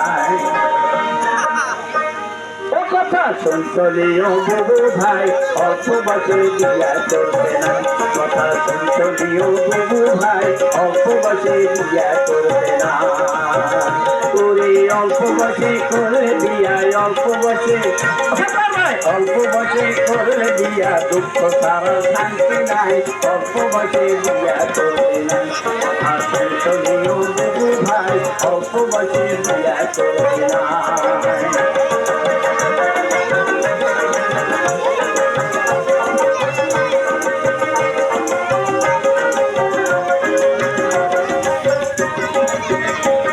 নাই ও কথা শুনছলিও বুবু ভাই অল্প বছর বিয়া করবে না। কথা শুনছলিও বুবু ভাই অল্প বছর বিয়া করবে না। ওরে অল্প বসে করে বিয়া অল্প বসে অল্প বসে করলে বিয়া দুঃখ সারা শান্তি নাই। অল্প বসে বিয়া করবে না। কথা বুবু ভাই অল্প বসে বিয়া করবে না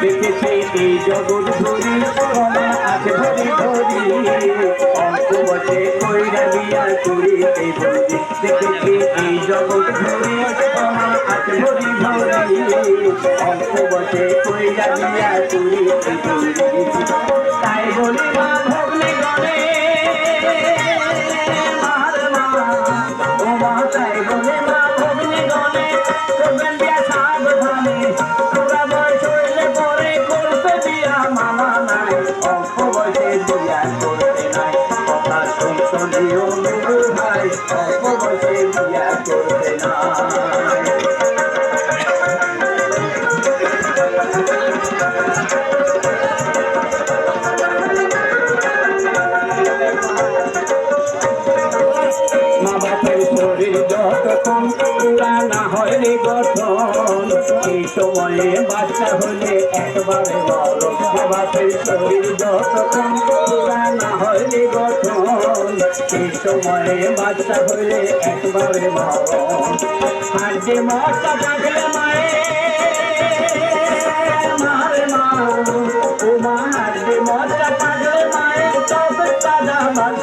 দেখেছি এই জগৎ ধরি মনে আছে ধরি ধরি বসে কইরা বিয়া করি এই ধরি দেখেছি জগৎ ধরি মনে আছে ধরি বসে কইরা ধরি তাই তাই বলে মা ভগ্নে গলে মেরু অল্প বয়সে বিয়া করতে নাই রে গঠন এই সময়ে বাচ্চা হলে একবারে বড় মা বাপের শরীর যতক্ষণ পুরা না হয় গঠন সময়ে বাচ্চা হলে একবারে আর যে মশা থাকলে মায়ের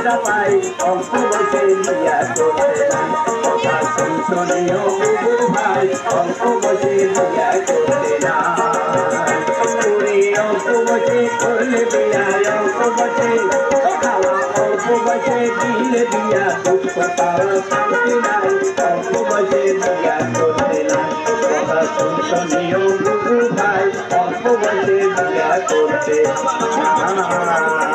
জামাই অল্প বয়সে বিয়া করতে নাই কথা সংসনীয় বুবুর ভাই, অল্প বয়সে বিয়া করতে নাই তুমি অল্প বয়সে করলে বিয়া, অল্প বয়সে। খাওয়া অল্প বয়সে দিলে বিয়া, দুঃখ পাওয়া শান্তি নাই। অল্প বয়সে বিয়া করতে নাই কথা সংসনীয় বুবুর ভাই, অল্প বয়সে বিয়া করতে নাই